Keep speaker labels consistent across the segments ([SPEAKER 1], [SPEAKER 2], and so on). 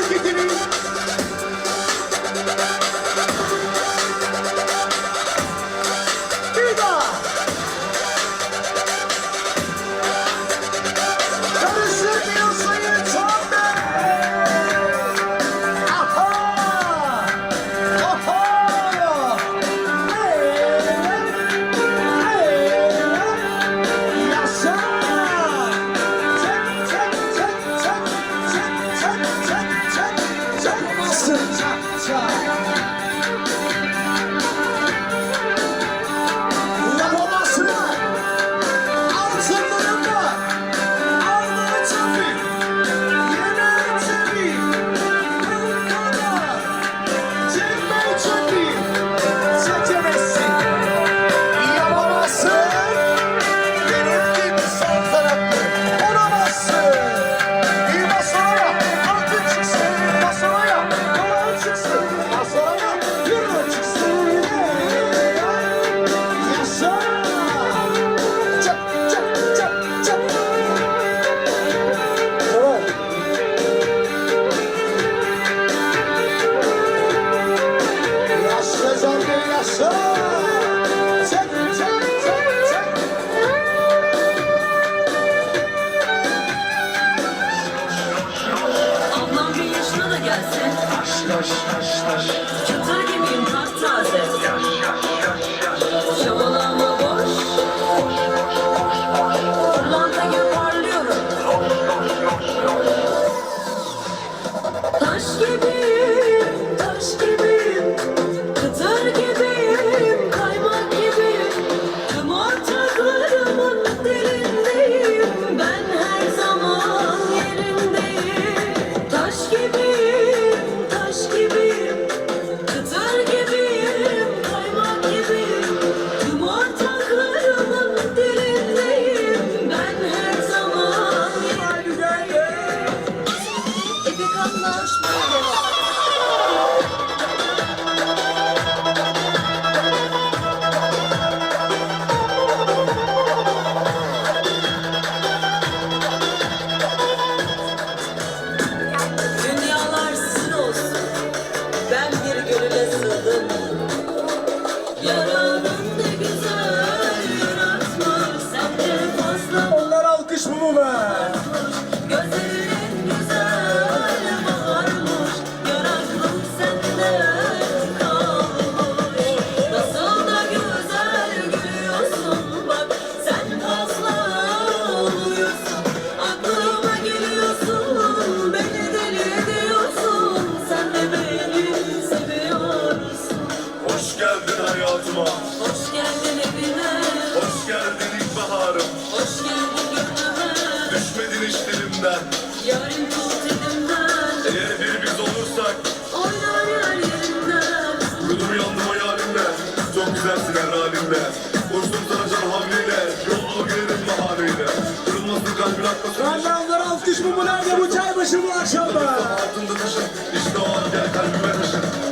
[SPEAKER 1] Ai, que!
[SPEAKER 2] Ablam bir yaşına da gelse. Çıtır gibiyim taptaze
[SPEAKER 3] dilimden,
[SPEAKER 2] Yarın tut elimden.
[SPEAKER 3] eğer bir biz olursak,
[SPEAKER 2] Oynar yer yerinden.
[SPEAKER 3] Vurdum yandım o yarimle, çok güzelsin her halinle. Uçtum sana can havliyle, yolunu girerim bahaneyle. Kırılmasın kalbin.
[SPEAKER 1] Benden onlar alkış mı bu nerede bu çaybaşı bu akşam be?
[SPEAKER 3] Altında taşın, işte o an gel kalbime taşın.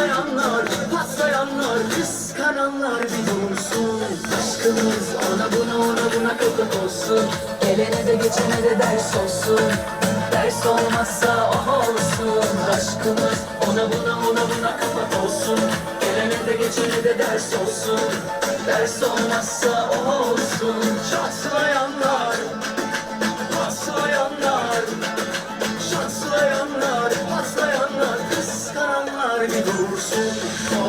[SPEAKER 2] Şaslayanlar, patlayanlar, kıskananlar bir dursun Aşkımız ona buna ona buna kapak olsun. Gelene de geçene de ders olsun. Ders olmazsa oh olsun. Aşkımız ona buna ona buna kapak olsun. Gelene de geçene de ders olsun. Ders olmazsa oh olsun. Şaslayanlar, curso.